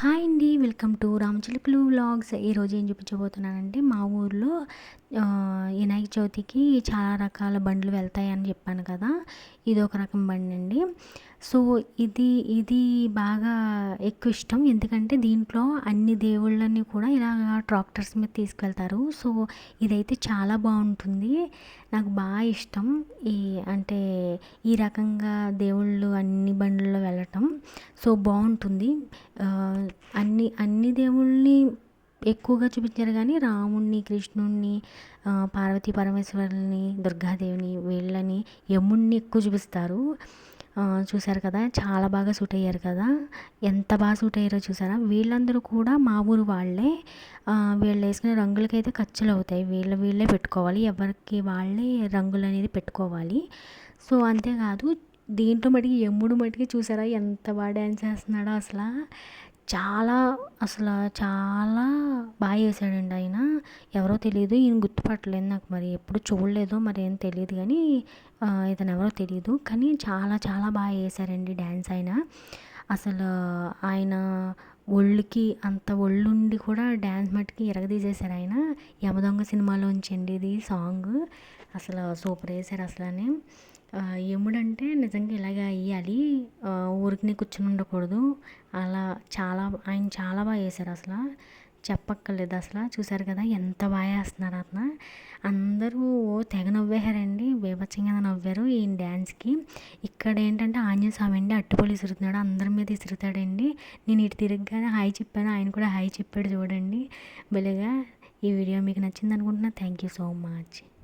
Hi అండి welcome to రామచిలుకలు vlogs. ఈరోజు ఏం చూపించబోతున్నానంటే మా ఊర్లో వినాయక చవితికి చాలా రకాల బండ్లు వెళ్తాయని చెప్పాను కదా. ఇది ఒక రకం బండి అండి సో ఇది ఇది బాగా ఎక్కువ ఇష్టం. ఎందుకంటే దీంట్లో అన్ని దేవుళ్ళని కూడా ఇలాగ ట్రాక్టర్స్ మీద తీసుకెళ్తారు. సో ఇదైతే చాలా బాగుంటుంది. నాకు బాగా ఇష్టం ఈ అంటే ఈ రకంగా దేవుళ్ళు అన్ని బండ్లలో వెళ్ళటం. సో బాగుంటుంది. అన్ని అన్ని దేవుళ్ళని ఎక్కువగా చూపించారు కానీ రాముణ్ణి కృష్ణుణ్ణి పార్వతీ పరమేశ్వరుని దుర్గాదేవిని వీళ్ళని యముణ్ణి ఎక్కువ చూపిస్తారు. చూసారు కదా? చాలా బాగా సూట్ అయ్యారు కదా? ఎంత బాగా సూట్ అయ్యారో చూసారా? వీళ్ళందరూ కూడా మా ఊరు వాళ్ళే. వీళ్ళు వేసుకునే రంగులకైతే ఖర్చులు అవుతాయి. వీళ్ళు వీళ్ళే పెట్టుకోవాలి. ఎవరికి వాళ్ళే రంగులు అనేది పెట్టుకోవాలి. సో అంతేకాదు దీంట్లో మటుకి ఎమ్ముడు మటుకి చూసారా? ఎంత బాగా డ్యాన్స్ చేస్తున్నాడో అసలు. చాలా అసలు చాలా బాగా చేశాడండి ఆయన. ఎవరో తెలియదు ఈయన గుర్తుపట్టలేదు నాకు మరి. ఎప్పుడు చూడలేదు మరి ఏం తెలియదు కానీ ఇతను ఎవరో తెలియదు కానీ చాలా చాలా బాగా చేశారండి డ్యాన్స్ ఆయన. అసలు ఆయన ఒళ్ళుకి అంత ఒళ్ళుండి కూడా డ్యాన్స్ మట్టుకి ఎరగదీసేశారు ఆయన. యమదొంగ సినిమాలోంచి అండి ఇది సాంగ్. అసలు సూపర్ వేశారు అసలు యముడంటే నిజంగా ఇలాగే అయ్యాలి. ఊరికి కూర్చొని ఉండకూడదు. అలా చాలా ఆయన చాలా బాగా వేశారు అసలు. చెప్పక్కర్లేదు అసలు. చూసారు కదా ఎంత బాగా వేస్తున్నారు అతను. అందరూ ఓ తెగ నవ్వేశారండి. బీభత్సంగా నవ్వారు ఈ డ్యాన్స్కి ఇక్కడ ఏంటంటే ఆంజనేయ స్వామి అండి అట్టుపొలి ఇసురుతున్నాడు అందరి మీద ఇసురుతాడండి నేను ఇటు తిరగగానే హాయ్ చెప్పాను. ఆయన కూడా హాయ్ చెప్పాడు చూడండి. బెలగా ఈ వీడియో మీకు నచ్చింది అనుకుంటున్నా థ్యాంక్ యూ సో మచ్.